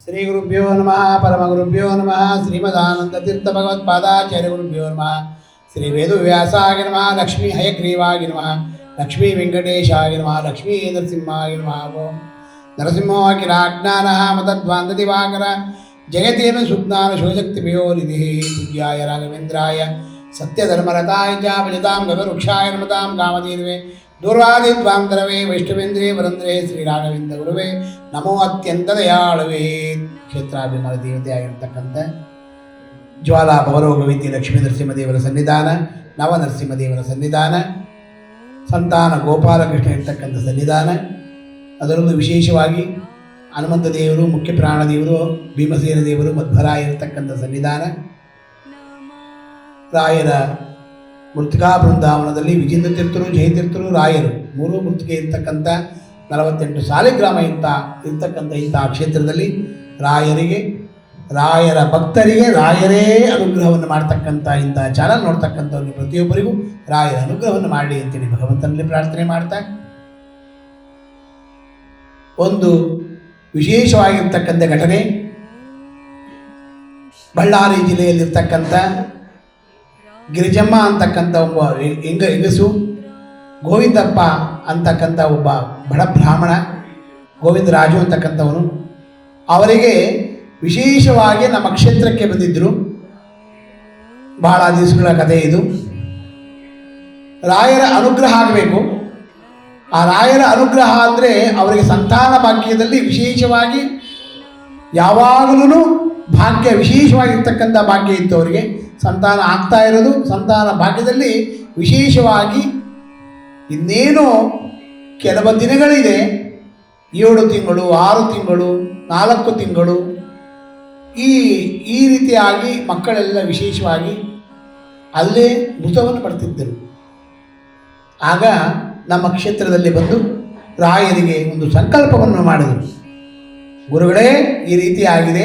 ശ്രീ ഗുരുഭ്യോ നമ പരമഗുരുഭ്യോ നമ ശ്രീമദാനന്ദ തീർത്ഥ ഭഗവത് പാദാചാര്യ ഗുരുഭ്യോ നമ ശ്രീ വേദവ്യാസായ നമ ലക്ഷ്മി ഹയഗ്രീവാകി നമ ലക്ഷ്മി വെങ്കടേശായ നമ ലക്ഷ്മി നരസിംഹായ നമ ഓം നരസിംഹോ ಜಯತೇನ ಸುಜ್ಞಾನ ಶಿವಶಕ್ತಿಭ್ಯೋ ನಿಧಿ ಪೂಜ್ಯಾಯ ರಾಘವೇಂದ್ರಾಯ ಸತ್ಯಧರ್ಮರತಾಯ ಚ ಭಜತಾಂ ಗಗವೃಕ್ಷಾಯ ನಮತಾಂ ಕಾಮಧೇನುವೆ ದೂರ್ವಾದಿದ್ವಾಂತರವೇ ವೈಷ್ಣವೇಂದ್ರೇ ವರಂದ್ರೇ ಶ್ರೀರಾಘವೇಂದ್ರ ಗುರುವೇ ನಮೋ ಅತ್ಯಂತ ದಯಾಳುವೇ ಕ್ಷೇತ್ರಾಭಿಮಾನ ದೇವತೆಯಾಗಿರ್ತಕ್ಕಂಥ ಜ್ವಾಲಾ ಭವರೋಗವಿದ್ಯೆ ಲಕ್ಷ್ಮೀ ನರಸಿಂಹದೇವರ ಸನ್ನಿಧಾನ ನವ ನರಸಿಂಹದೇವರ ಸನ್ನಿಧಾನ ಸಂತಾನ ಗೋಪಾಲಕೃಷ್ಣ ಇರ್ತಕ್ಕಂಥ ಸನ್ನಿಧಾನ ಅದರಲ್ಲೂ ವಿಶೇಷವಾಗಿ ಹನುಮಂತ ದೇವರು, ಮುಖ್ಯ ಪ್ರಾಣ ದೇವರು, ಭೀಮಸೇನ ದೇವರು ಮಧ್ವರಾಯ ಇರತಕ್ಕಂಥ ಸನ್ನಿಧಾನ. ರಾಯರ ಮೃತಿಕಾ ಬೃಂದಾವನದಲ್ಲಿ ವಿಜೇಂದ್ರ ತೀರ್ಥರು ಜಯತೀರ್ಥರು ರಾಯರು. ಮೂರು ಮೃತಿಕೆ ಇರ್ತಕ್ಕಂಥ ನಲವತ್ತೆಂಟು ಸಾಲಿಗ್ರಾಮ ಇಂಥ, ಇರ್ತಕ್ಕಂಥ ಇಂಥ ಕ್ಷೇತ್ರದಲ್ಲಿ ರಾಯರಿಗೆ, ರಾಯರ ಭಕ್ತರಿಗೆ ರಾಯರೇ ಅನುಗ್ರಹವನ್ನು ಮಾಡ್ತಕ್ಕಂಥ ಇಂಥ ಚಾನಲ್ ನೋಡ್ತಕ್ಕಂಥವ್ರಿಗೆ ಪ್ರತಿಯೊಬ್ಬರಿಗೂ ರಾಯರ ಅನುಗ್ರಹವನ್ನು ಮಾಡಿ ಅಂತೇಳಿ ಭಗವಂತನಲ್ಲಿ ಪ್ರಾರ್ಥನೆ ಮಾಡ್ತಾ. ಒಂದು ವಿಶೇಷವಾಗಿರ್ತಕ್ಕಂಥ ಘಟನೆ. ಬಳ್ಳಾರಿ ಜಿಲ್ಲೆಯಲ್ಲಿರ್ತಕ್ಕಂಥ ಗಿರಿಜಮ್ಮ ಅಂತಕ್ಕಂಥ ಒಬ್ಬ ಹೆಂಗ ಹೆಂಗಸು, ಗೋವಿಂದಪ್ಪ ಅಂತಕ್ಕಂಥ ಒಬ್ಬ ಬಡ ಬ್ರಾಹ್ಮಣ ಗೋವಿಂದರಾಜು ಅಂತಕ್ಕಂಥವನು. ಅವರಿಗೆ ವಿಶೇಷವಾಗಿ ನಮ್ಮ ಕ್ಷೇತ್ರಕ್ಕೆ ಬಂದಿದ್ದರು. ಬಹಳ ದಿವಸಗಳ ಕಥೆ ಇದು. ರಾಯರ ಅನುಗ್ರಹ ಆಗಬೇಕು. ಆ ರಾಯರ ಅನುಗ್ರಹ ಅಂದರೆ ಅವರಿಗೆ ಸಂತಾನ ಭಾಗ್ಯದಲ್ಲಿ ವಿಶೇಷವಾಗಿ ಯಾವಾಗಲೂ ಭಾಗ್ಯ ವಿಶೇಷವಾಗಿರ್ತಕ್ಕಂಥ ಭಾಗ್ಯ ಇತ್ತು ಅವರಿಗೆ. ಸಂತಾನ ಆಗ್ತಾ ಇರೋದು, ಸಂತಾನ ಭಾಗ್ಯದಲ್ಲಿ ವಿಶೇಷವಾಗಿ ಇನ್ನೇನು ಕೆಲವು ದಿನಗಳಿದೆ, ಏಳು ತಿಂಗಳು, ಆರು ತಿಂಗಳು, ನಾಲ್ಕು ತಿಂಗಳು, ಈ ಈ ರೀತಿಯಾಗಿ ಮಕ್ಕಳೆಲ್ಲ ವಿಶೇಷವಾಗಿ ಅಲ್ಲೇ ಮೃತವನ್ನು ಪಡ್ತಿದ್ದರು ಆಗ ನಮ್ಮ ಕ್ಷೇತ್ರದಲ್ಲಿ ಬಂದು ರಾಯರಿಗೆ ಒಂದು ಸಂಕಲ್ಪವನ್ನು ಮಾಡಿದರು. ಗುರುಗಳೇ, ಈ ರೀತಿ ಆಗಿದೆ.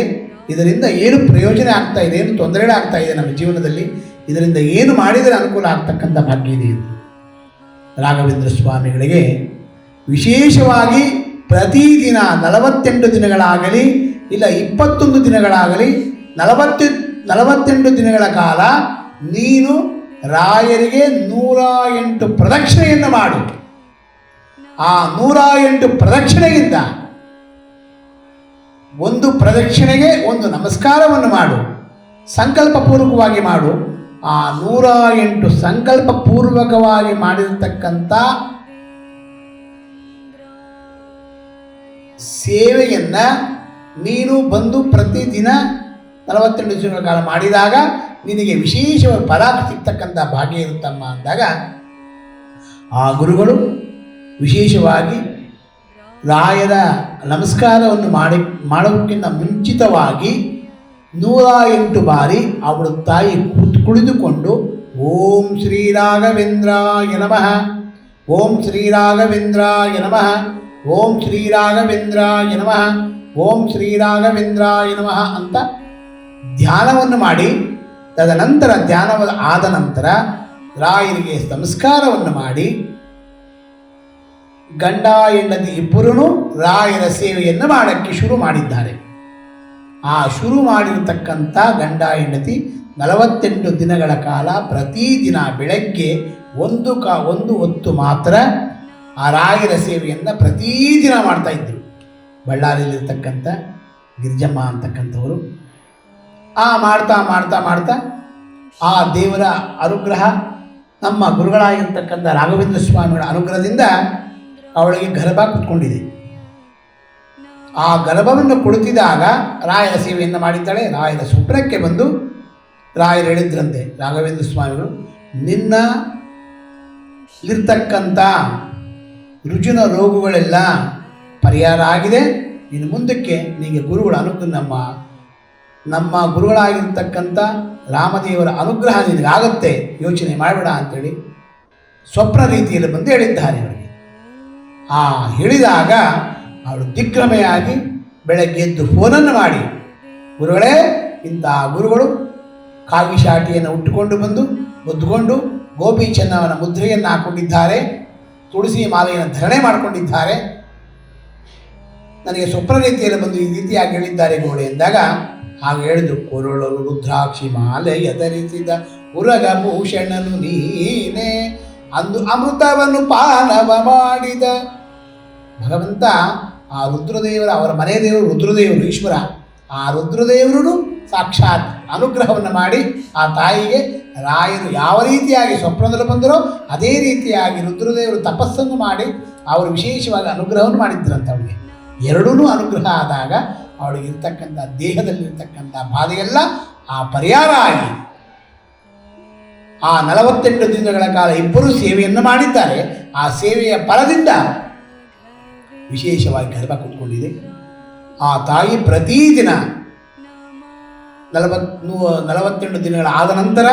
ಇದರಿಂದ ಏನು ಪ್ರಯೋಜನ ಆಗ್ತಾ ಇದೆ, ಏನು ತೊಂದರೆ ಆಗ್ತಾ ಇದೆ ನಮ್ಮ ಜೀವನದಲ್ಲಿ. ಇದರಿಂದ ಏನು ಮಾಡಿದರೆ ಅನುಕೂಲ ಆಗ್ತಕ್ಕಂಥ ಭಾಗ್ಯ ಇದೆ ಎಂದು. ರಾಘವೇಂದ್ರ ಸ್ವಾಮಿಗಳಿಗೆ ವಿಶೇಷವಾಗಿ ಪ್ರತಿದಿನ ನಲವತ್ತೆಂಟು ದಿನಗಳಾಗಲಿ, ಇಲ್ಲ ಇಪ್ಪತ್ತೊಂದು ದಿನಗಳಾಗಲಿ ನಲವತ್ತು ನಲವತ್ತೆಂಟು ದಿನಗಳ ಕಾಲ ನೀನು ರಾಯರಿಗೆ ನೂರ ಎಂಟು ಪ್ರದಕ್ಷಿಣೆಯನ್ನು ಮಾಡು. ಆ ನೂರ ಎಂಟು ಪ್ರದಕ್ಷಿಣೆಗಿಂತ ಒಂದು ಪ್ರದಕ್ಷಿಣೆಗೆ ಒಂದು ನಮಸ್ಕಾರವನ್ನು ಮಾಡು. ಸಂಕಲ್ಪಪೂರ್ವಕವಾಗಿ ಮಾಡು. ಆ ನೂರ ಎಂಟು ಸಂಕಲ್ಪಪೂರ್ವಕವಾಗಿ ಮಾಡಿರತಕ್ಕಂಥ ಸೇವೆಯನ್ನು ನೀನು ಬಂದು ಪ್ರತಿದಿನ ನಲವತ್ತೆಂಟು ದಿನಗಳ ಕಾಲ ಮಾಡಿದಾಗ ನಿನಗೆ ವಿಶೇಷ ಫಲ ಸಿಗ್ತಕ್ಕಂಥ ಭಾಗ್ಯ ಇರುತ್ತಮ್ಮ ಅಂದಾಗ, ಆ ಗುರುಗಳು ವಿಶೇಷವಾಗಿ ರಾಯರ ನಮಸ್ಕಾರವನ್ನು ಮಾಡಿ, ಮಾಡೋಕ್ಕಿಂತ ಮುಂಚಿತವಾಗಿ ನೂರ ಎಂಟು ಬಾರಿ ಅವಳ ತಾಯಿ ಕುತ್, ಕುಳಿತುಕೊಂಡು, ಓಂ ಶ್ರೀ ರಾಘವೇಂದ್ರಾಯ ನಮಃ, ಓಂ ಶ್ರೀ ರಾಘವೇಂದ್ರಾಯ ನಮಃ, ಓಂ ಶ್ರೀ ರಾಘವೇಂದ್ರಾಯ ನಮಃ, ಓಂ ಶ್ರೀ ರಾಘವೇಂದ್ರಾಯ ನಮಃ ಅಂತ ಧ್ಯಾನವನ್ನು ಮಾಡಿ ತದನಂತರ ಧ್ಯಾನ ಆದ ನಂತರ ರಾಯರಿಗೆ ಸಂಸ್ಕಾರವನ್ನು ಮಾಡಿ ಗಂಡ ಹೆಂಡತಿ ಇಬ್ಬರೂ ರಾಯರ ಸೇವೆಯನ್ನು ಮಾಡೋಕ್ಕೆ ಶುರು ಮಾಡಿದ್ದಾರೆ. ಆ ಶುರು ಮಾಡಿರತಕ್ಕಂಥ ಗಂಡ ಹೆಂಡತಿ ನಲವತ್ತೆಂಟು ದಿನಗಳ ಕಾಲ ಪ್ರತಿದಿನ ಬೆಳಗ್ಗೆ ಒಂದು ಕಾ ಒಂದು ಹೊತ್ತು ಮಾತ್ರ ಆ ರಾಯರ ಸೇವೆಯನ್ನು ಪ್ರತಿದಿನ ಮಾಡ್ತಾ ಇದ್ದರು ಬಳ್ಳಾರಿಯಲ್ಲಿರ್ತಕ್ಕಂಥ ಗಿರಿಜಮ್ಮ ಅಂತಕ್ಕಂಥವರು. ಆ ಮಾಡ್ತಾ ಮಾಡ್ತಾ ಮಾಡ್ತಾ ಆ ದೇವರ ಅನುಗ್ರಹ ನಮ್ಮ ಗುರುಗಳಾಗಿರ್ತಕ್ಕಂಥ ರಾಘವೇಂದ್ರ ಸ್ವಾಮಿಗಳ ಅನುಗ್ರಹದಿಂದ ಅವಳಿಗೆ ಗರ್ಭ ಕುತ್ಕೊಂಡಿದೆ. ಆ ಗರ್ಭವನ್ನು ಕೊಡುತ್ತಿದ್ದಾಗ ರಾಯರ ಸೇವೆಯನ್ನು ಮಾಡಿದ್ದಾಳೆ. ರಾಯರ ಸ್ವಪ್ನಕ್ಕೆ ಬಂದು ರಾಯರು ಹೇಳಿದ್ರಂತೆ, ರಾಘವೇಂದ್ರ ಸ್ವಾಮಿಗಳು, ನಿನ್ನ ಇರ್ತಕ್ಕಂಥ ರುಜಿನ ರೋಗಗಳೆಲ್ಲ ಪರಿಹಾರ ಆಗಿದೆ. ಇನ್ನು ಮುಂದಕ್ಕೆ ನಿಮಗೆ ಗುರುಗಳ ಅನುಗ್ರಹ ನಮ್ಮ ನಮ್ಮ ಗುರುಗಳಾಗಿರ್ತಕ್ಕಂಥ ರಾಮದೇವರ ಅನುಗ್ರಹ ಆಗುತ್ತೆ, ಯೋಚನೆ ಮಾಡಬೇಡ ಅಂತೇಳಿ ಸ್ವಪ್ನ ರೀತಿಯಲ್ಲಿ ಬಂದು ಹೇಳಿದ್ದಾರೆ ಅವರಿಗೆ. ಆ ಹೇಳಿದಾಗ ಅವಳು ದಿಗ್ಭ್ರಮೆಯಾಗಿ ಬೆಳಗ್ಗೆ ಎದ್ದು ಫೋನನ್ನು ಮಾಡಿ, ಗುರುಗಳೇ, ಇಂಥ ಗುರುಗಳು ಕಾವಿ ಶಾಟಿಯನ್ನು ಉಟ್ಟುಕೊಂಡು ಬಂದು ಒದ್ದುಕೊಂಡು ಗೋಪಿ ಚೆನ್ನವನ ಮುದ್ರೆಯನ್ನು ಹಾಕೊಂಡಿದ್ದಾರೆ, ತುಳಸಿ ಮಾಲೆಯನ್ನು ಧರಣೆ ಮಾಡಿಕೊಂಡಿದ್ದಾರೆ. ನನಗೆ ಸ್ವಪ್ನ ರೀತಿಯಲ್ಲಿ ಬಂದು ಈ ರೀತಿಯಾಗಿ ಹೇಳಿದ್ದಾರೆ ಗೋಡೆ ಎಂದಾಗ ಹಾಗೆ ಹೇಳಿದ್ರು, ಕೊರಳಲು ರುದ್ರಾಕ್ಷಿ ಮಾಲೆಯ ಧರಿಸಿದ ಉರಗ ಭೂಷಣನು ನೀನೇ ಅಂದು ಅಮೃತವನ್ನು ಪಾನವ ಮಾಡಿದ. ಭಗವಂತ ಆ ರುದ್ರದೇವರ, ಅವರ ಮನೆ ದೇವರು ರುದ್ರದೇವರು, ಈಶ್ವರ, ಆ ರುದ್ರದೇವರು ಸಾಕ್ಷಾತ್ ಅನುಗ್ರಹವನ್ನು ಮಾಡಿ ಆ ತಾಯಿಗೆ ರಾಯರು ಯಾವ ರೀತಿಯಾಗಿ ಸ್ವಪ್ನದಲ್ಲಿ ಬಂದರೋ ಅದೇ ರೀತಿಯಾಗಿ ರುದ್ರದೇವರು ತಪಸ್ಸನ್ನು ಮಾಡಿ ಅವರು ವಿಶೇಷವಾಗಿ ಅನುಗ್ರಹವನ್ನು ಮಾಡಿದ್ರಂತ ಅವಳಿಗೆ ಎರಡೂ ಅನುಗ್ರಹ ಆದಾಗ ಅವಳಿಗೆ ಇರ್ತಕ್ಕಂಥ ದೇಹದಲ್ಲಿರ್ತಕ್ಕಂಥ ಬಾಧೆಯೆಲ್ಲ ಆ ಪರಿಹಾರ ಆಗಿ ಆ ನಲವತ್ತೆಂಟು ದಿನಗಳ ಕಾಲ ಇಬ್ಬರು ಸೇವೆಯನ್ನು ಮಾಡಿದ್ದಾರೆ. ಆ ಸೇವೆಯ ಫಲದಿಂದ ವಿಶೇಷವಾಗಿ ಗರ್ಭ ಕೂತ್ಕೊಂಡಿದೆ ಆ ತಾಯಿ ಪ್ರತಿದಿನ ನಲವತ್ ನಲವತ್ತೆಂಟು ದಿನಗಳ ಆದ ನಂತರ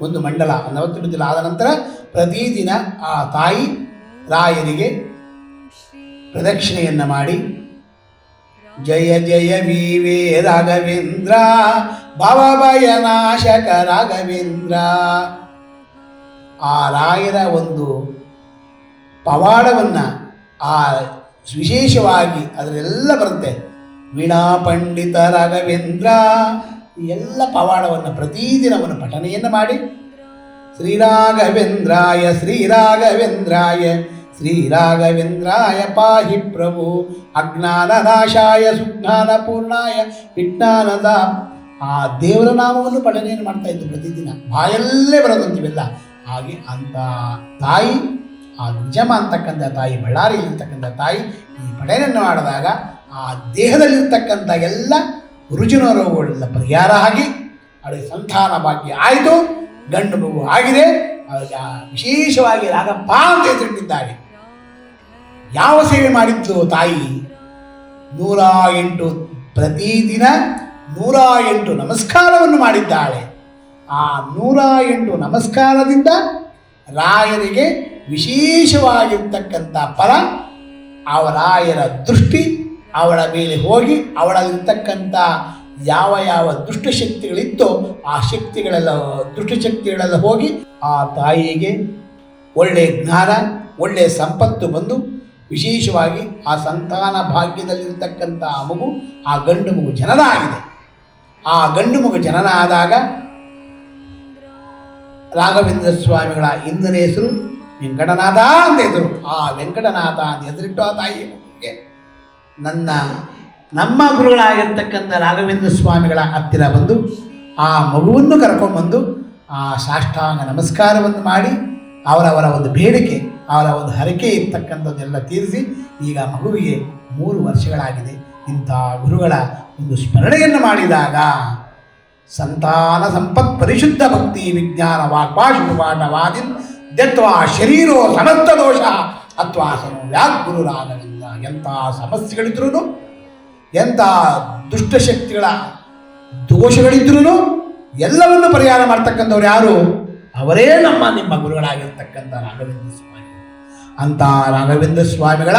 ಒಂದು ಮಂಡಲ, ನಲವತ್ತೆಂಟು ದಿನ ಆದ ನಂತರ ಪ್ರತಿದಿನ ಆ ತಾಯಿ ರಾಯರಿಗೆ ಪ್ರದಕ್ಷಿಣೆಯನ್ನು ಮಾಡಿ ಜಯ ಜಯ ವೀವೇ ರಾಘವೇಂದ್ರ ಭವಭಯನಾಶಕ ರಾಘವೇಂದ್ರ. ಆ ರಾಯರ ಒಂದು ಪವಾಡವನ್ನು ಆ ವಿಶೇಷವಾಗಿ ಅದರೆಲ್ಲ ಬರುತ್ತೆ. ವೀಣಾ ಪಂಡಿತ ರಾಘವೇಂದ್ರ, ಎಲ್ಲ ಪವಾಡವನ್ನು ಪ್ರತಿದಿನವನ್ನು ಪಠನೆಯನ್ನು ಮಾಡಿ. ಶ್ರೀರಾಘವೇಂದ್ರಾಯ ಶ್ರೀರಾಘವೇಂದ್ರಾಯ ಶ್ರೀರಾಘವೇಂದ್ರಾಯ ಪಾಹಿ ಪ್ರಭು ಅಜ್ಞಾನನಾಶಾಯ ಸುಜ್ಞಾನ ಪೂರ್ಣಾಯ ವಿಜ್ಞಾನದ ಆ ದೇವರ ನಾಮವನ್ನು ಪಠನೆಯನ್ನು ಮಾಡ್ತಾ ಇದ್ದು ಪ್ರತಿದಿನ. ಬಾಯಲ್ಲೇ ಬರದಂತಿವೆಲ್ಲ. ಹಾಗೆ ಅಂತ ತಾಯಿ, ಆ ನಿಜಮ ಅಂತಕ್ಕಂಥ ತಾಯಿ, ಬಳ್ಳಾರಿಯಲ್ಲಿರ್ತಕ್ಕಂಥ ತಾಯಿ ಈ ಪಠನೆಯನ್ನು ಮಾಡಿದಾಗ ಆ ದೇಹದಲ್ಲಿರ್ತಕ್ಕಂಥ ಎಲ್ಲ ರುಜಿನ ರೋಗಗಳೆಲ್ಲ ಪರಿಹಾರ ಆಗಿ ಅವರಿಗೆ ಸಂತಾನ ಭಾಗ್ಯ ಆಯಿತು, ಗಂಡು ಮಗು ಆಗಿದೆ. ವಿಶೇಷವಾಗಿ ರಾಗಪ್ಪ ಅಂತ ಹೆಸರಿಟ್ಟಿದ್ದಾರೆ ಯಾವ ಸೇವೆ ಮಾಡಿದ್ದು ತಾಯಿ? ನೂರ ಎಂಟು ಪ್ರತಿದಿನ ನೂರ ಎಂಟು ನಮಸ್ಕಾರವನ್ನು ಮಾಡಿದ್ದಾಳೆ. ಆ ನೂರ ಎಂಟು ನಮಸ್ಕಾರದಿಂದ ರಾಯರಿಗೆ ವಿಶೇಷವಾಗಿರ್ತಕ್ಕಂಥ ಫಲ ಅವರಾಯರ ರಾಯರ ದೃಷ್ಟಿ ಅವಳ ಮೇಲೆ ಹೋಗಿ ಅವಳಲ್ಲಿರ್ತಕ್ಕಂಥ ಯಾವ ಯಾವ ದುಷ್ಟಶಕ್ತಿಗಳಿತ್ತೋ ಆ ಶಕ್ತಿಗಳೆಲ್ಲ, ದುಷ್ಟಶಕ್ತಿಗಳೆಲ್ಲ ಹೋಗಿ ಆ ತಾಯಿಗೆ ಒಳ್ಳೆಯ ಜ್ಞಾನ ಒಳ್ಳೆಯ ಸಂಪತ್ತು ಬಂದು ವಿಶೇಷವಾಗಿ ಆ ಸಂತಾನ ಭಾಗ್ಯದಲ್ಲಿರತಕ್ಕಂಥ ಆ ಮಗು, ಆ ಗಂಡು ಮಗು ಜನನ ಆಗಿದೆ ಆ ಗಂಡು ಮಗು ಜನನ ಆದಾಗ ರಾಘವೇಂದ್ರ ಸ್ವಾಮಿಗಳ ಇಂದನ ಹೆಸರು ವೆಂಕಟನಾಥ ಅಂತ ಹೆಸರು. ಆ ವೆಂಕಟನಾಥ ಅಂತ ಹೆಸರಿಟ್ಟು ಆ ತಾಯಿ ನನ್ನ ನಮ್ಮ ಗುರುಗಳಾಗಿರ್ತಕ್ಕಂಥ ರಾಘವೇಂದ್ರ ಸ್ವಾಮಿಗಳ ಹತ್ತಿರ ಬಂದು ಆ ಮಗುವನ್ನು ಕರ್ಕೊಂಡ್ಬಂದು ಆ ಸಾಷ್ಟಾಂಗ ನಮಸ್ಕಾರವನ್ನು ಮಾಡಿ ಅವರವರ ಒಂದು ಬೇಡಿಕೆ, ಅವರ ಒಂದು ಹರಕೆ ಇರ್ತಕ್ಕಂಥದ್ದೆಲ್ಲ ತೀರಿಸಿ ಈಗ ಮಗುವಿಗೆ ಮೂರು ವರ್ಷಗಳಾಗಿದೆ. ಇಂಥ ಗುರುಗಳ ಒಂದು ಸ್ಮರಣೆಯನ್ನು ಮಾಡಿದಾಗ ಸಂತಾನ ಸಂಪತ್ ಪರಿಶುದ್ಧ ಭಕ್ತಿ ವಿಜ್ಞಾನ ವಾಗ್ಭಾಷುಪಾಠವಾದಿನ್ ದತ್ವಾ ಶರೀರೋ ಸಮಸ್ತ ದೋಷ ಅಥವಾ ವ್ಯಾಗುರು ರಾಗವಿಲ್ಲ ಎಂಥ ಸಮಸ್ಯೆಗಳಿದ್ರೂ ಎಂಥ ದುಷ್ಟಶಕ್ತಿಗಳ ದೋಷಗಳಿದ್ರೂ ಎಲ್ಲವನ್ನು ಪರಿಹಾರ ಮಾಡ್ತಕ್ಕಂಥವ್ರು ಯಾರು? ಅವರೇ ನಮ್ಮ, ನಿಮ್ಮ ಗುರುಗಳಾಗಿರ್ತಕ್ಕಂಥ ರಾಘವೇಂದ್ರ ಸ್ವಾಮಿ. ಅಂಥ ರಾಘವೇಂದ್ರ ಸ್ವಾಮಿಗಳ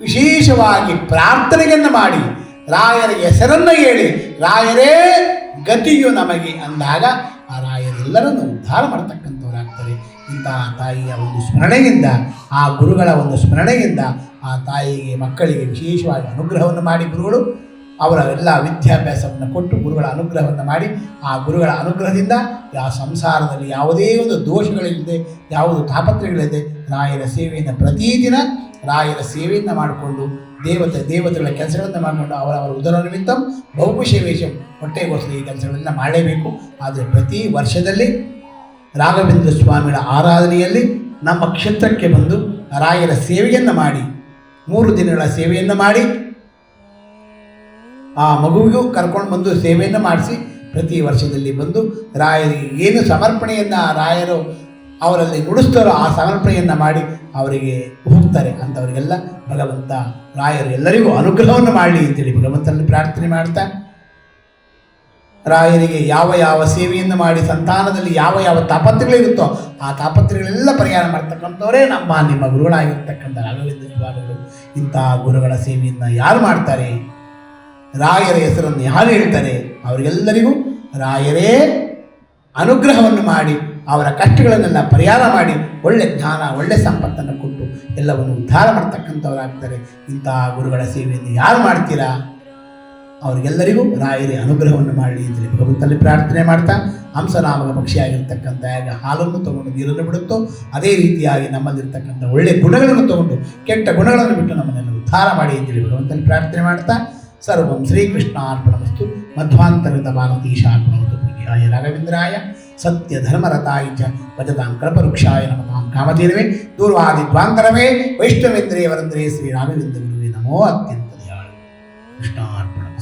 ವಿಶೇಷವಾಗಿ ಪ್ರಾರ್ಥನೆಯನ್ನು ಮಾಡಿ, ರಾಯರ ಹೆಸರನ್ನು ಹೇಳಿ, ರಾಯರೇ ಗತಿಯು ನಮಗೆ ಅಂದಾಗ ಆ ರಾಯರೆಲ್ಲರನ್ನು ಉದ್ಧಾರ ಮಾಡ್ತಕ್ಕಂಥವರಾಗ್ತಾರೆ. ಇಂತಹ ತಾಯಿಯ ಒಂದು ಸ್ಮರಣೆಯಿಂದ, ಆ ಗುರುಗಳ ಒಂದು ಸ್ಮರಣೆಯಿಂದ ಆ ತಾಯಿಗೆ, ಮಕ್ಕಳಿಗೆ ವಿಶೇಷವಾಗಿ ಅನುಗ್ರಹವನ್ನು ಮಾಡಿ ಗುರುಗಳು. ಅವರ ಎಲ್ಲ ವಿದ್ಯಾಭ್ಯಾಸವನ್ನು ಕೊಟ್ಟು ಗುರುಗಳ ಅನುಗ್ರಹವನ್ನು ಮಾಡಿ, ಆ ಗುರುಗಳ ಅನುಗ್ರಹದಿಂದ ಆ ಸಂಸಾರದಲ್ಲಿ ಯಾವುದೇ ಒಂದು ದೋಷಗಳಿಲ್ಲದೆ, ಯಾವುದು ತಾಪತ್ರಗಳಿದೆ ರಾಯರ ಸೇವೆಯನ್ನು ಪ್ರತಿದಿನ ರಾಯರ ಸೇವೆಯನ್ನು ಮಾಡಿಕೊಂಡು, ದೇವತೆ, ದೇವತೆಗಳ ಕೆಲಸಗಳನ್ನು ಮಾಡಿಕೊಂಡು ಅವರವರ ಉದರ ನಿಮಿತ್ತ ಬಹುಪುಷೇವೇಶಂ ಹೊಟ್ಟೆಗೋಸ್ಕರ ಈ ಕೆಲಸಗಳನ್ನು ಮಾಡಲೇಬೇಕು. ಆದರೆ ಪ್ರತಿ ವರ್ಷದಲ್ಲಿ ರಾಘವೇಂದ್ರ ಸ್ವಾಮಿಗಳ ಆರಾಧನೆಯಲ್ಲಿ ನಮ್ಮ ಕ್ಷೇತ್ರಕ್ಕೆ ಬಂದು ರಾಯರ ಸೇವೆಯನ್ನು ಮಾಡಿ ಮೂರು ದಿನಗಳ ಸೇವೆಯನ್ನು ಮಾಡಿ ಆ ಮಗುವಿಗೂ ಕರ್ಕೊಂಡು ಬಂದು ಸೇವೆಯನ್ನು ಮಾಡಿಸಿ ಪ್ರತಿ ವರ್ಷದಲ್ಲಿ ಬಂದು ರಾಯರಿಗೆ ಏನು ಸಮರ್ಪಣೆಯನ್ನು ರಾಯರು ಅವರಲ್ಲಿ ನುಡಿಸ್ತಾರೋ ಆ ಸಮರ್ಪಣೆಯನ್ನು ಮಾಡಿ ಅವರಿಗೆ ಹೋಗ್ತಾರೆ ಅಂಥವರಿಗೆಲ್ಲ ಭಗವಂತ ರಾಯರು ಎಲ್ಲರಿಗೂ ಅನುಗ್ರಹವನ್ನು ಮಾಡಲಿ ಅಂತೇಳಿ ಭಗವಂತನಲ್ಲಿ ಪ್ರಾರ್ಥನೆ ಮಾಡ್ತಾ ರಾಯರಿಗೆ ಯಾವ ಯಾವ ಸೇವೆಯನ್ನು ಮಾಡಿ, ಸಂತಾನದಲ್ಲಿ ಯಾವ ಯಾವ ತಾಪತ್ರಗಳಿರುತ್ತೋ ಆ ತಾಪತ್ರೆಗಳೆಲ್ಲ ಪರಿಹಾರ ಮಾಡ್ತಕ್ಕಂಥವರೇ ನಮ್ಮ ನಿಮ್ಮ ಗುರುಗಳಾಗಿರ್ತಕ್ಕಂಥ ರಾಘವೇಂದ್ರ ಸ್ವಾಮಿಗಳು ಇಂತಹ ಗುರುಗಳ ಸೇವೆಯನ್ನು ಯಾರು ಮಾಡ್ತಾರೆ? ರಾಯರ ಹೆಸರನ್ನು ಯಾರು ಹೇಳ್ತಾರೆ? ಅವರಿಗೆಲ್ಲರಿಗೂ ರಾಯರೇ ಅನುಗ್ರಹವನ್ನು ಮಾಡಿ, ಅವರ ಕಷ್ಟಗಳನ್ನೆಲ್ಲ ಪರಿಹಾರ ಮಾಡಿ, ಒಳ್ಳೆ ಜ್ಞಾನ, ಒಳ್ಳೆ ಸಂಪತ್ತನ್ನು ಕೊಟ್ಟು ಎಲ್ಲವನ್ನು ಉದ್ಧಾರ ಮಾಡ್ತಕ್ಕಂಥವರಾಗ್ತಾರೆ. ಇಂತಹ ಗುರುಗಳ ಸೇವೆಯನ್ನು ಯಾರು ಮಾಡ್ತೀರಾ? ಅವರಿಗೆಲ್ಲರಿಗೂ ರಾಯರಿ ಅನುಗ್ರಹವನ್ನು ಮಾಡಲಿ ಅಂತೇಳಿ ಭಗವಂತನಲ್ಲಿ ಪ್ರಾರ್ಥನೆ ಮಾಡ್ತಾ ಹಂಸನಾಮಕ ಪಕ್ಷಿಯಾಗಿರ್ತಕ್ಕಂಥ ಹೇಗೆ ಹಾಲನ್ನು ತಗೊಂಡು ನೀರನ್ನು ಬಿಡುತ್ತೋ, ಅದೇ ರೀತಿಯಾಗಿ ನಮ್ಮಲ್ಲಿರ್ತಕ್ಕಂಥ ಒಳ್ಳೆಯ ಗುಣಗಳನ್ನು ತಗೊಂಡು, ಕೆಟ್ಟ ಗುಣಗಳನ್ನು ಬಿಟ್ಟು ನಮ್ಮನ್ನು ಉದ್ಧಾರ ಮಾಡಿ ಅಂತೇಳಿ ಭಗವಂತನಲ್ಲಿ ಪ್ರಾರ್ಥನೆ ಮಾಡ್ತಾ ಸರ್ವಂ ಶ್ರೀಕೃಷ್ಣಾರ್ಪಣಮಸ್ತು ಮಧ್ವಾಂತರಿತ ಭಾರತೀಶಾರ್ಪಣಮಸ್ತು. ಪೂಜ್ಯಾಯ ರಾಘವೇಂದ್ರಾಯ, ಸತ್ಯ ಧರ್ಮರತಾಯ ಚ ಭಜತಾಂ ಕಲ್ಪವೃಕ್ಷಾಯ ನಮತಾಂ ಕಾಮಧೇನವೇ. ದೂರ್ವಾದಿ ದ್ವಾಂತರವೇ ವೈಷ್ಣವೇಂದ್ರಿಯ ವರಂದ್ರೇ ಶ್ರೀ ರಾಘವೇಂದ್ರ ಗುರುವೇ ನಮೋ ಅತ್ಯಂತ ದಯಾಳು. ಕೃಷ್ಣಾರ್ಪಣಮಸ್ತು.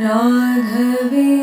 राघवे